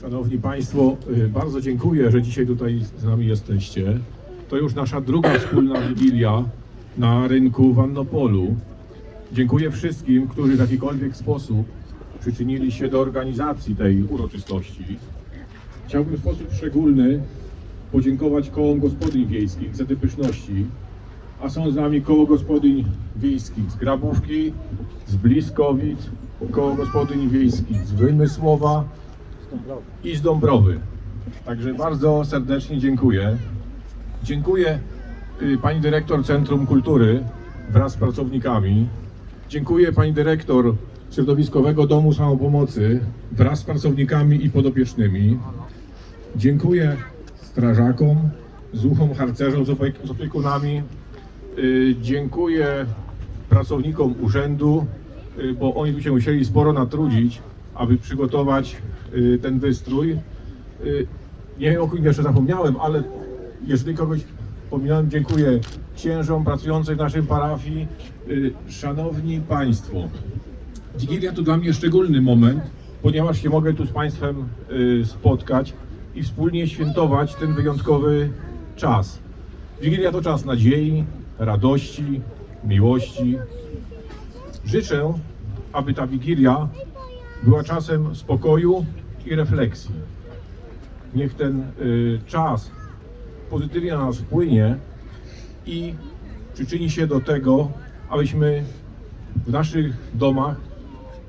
Szanowni Państwo, y, bardzo dziękuję, że dzisiaj tutaj z nami jesteście. To już nasza druga wspólna wigilia na rynku w Annopolu. Dziękuję wszystkim, którzy w jakikolwiek sposób przyczynili się do organizacji tej uroczystości. Chciałbym w sposób szczególny podziękować kołom gospodyń wiejskich za te pyszności, a są z nami koło gospodyń wiejskich z Grabówki, z Bliskowic, koło gospodyń wiejskich z Wymysłowa i z Dąbrowy. Także bardzo serdecznie dziękuję. Dziękuję y, pani dyrektor Centrum Kultury wraz z pracownikami. Dziękuję pani dyrektor Środowiskowego Domu Samopomocy wraz z pracownikami i podopiecznymi. Dziękuję strażakom, zuchom, harcerzom z opiek- z opiekunami. Y, Dziękuję pracownikom urzędu, y, bo oni by się musieli sporo natrudzić, aby przygotować y, ten wystrój. Y, Nie wiem, o kim jeszcze zapomniałem, ale jeżeli kogoś pominąłem, dziękuję księżom pracującym w naszej parafii. Y, Szanowni Państwo, Wigilia to dla mnie szczególny moment, ponieważ się mogę tu z Państwem spotkać i wspólnie świętować ten wyjątkowy czas. Wigilia to czas nadziei, radości, miłości. Życzę, aby ta Wigilia była czasem spokoju i refleksji. Niech ten y, czas pozytywnie na nas wpłynie i przyczyni się do tego, abyśmy w naszych domach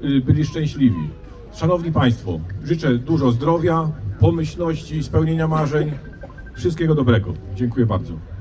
y, byli szczęśliwi. Szanowni Państwo, życzę dużo zdrowia, pomyślności, spełnienia marzeń, wszystkiego dobrego. Dziękuję bardzo.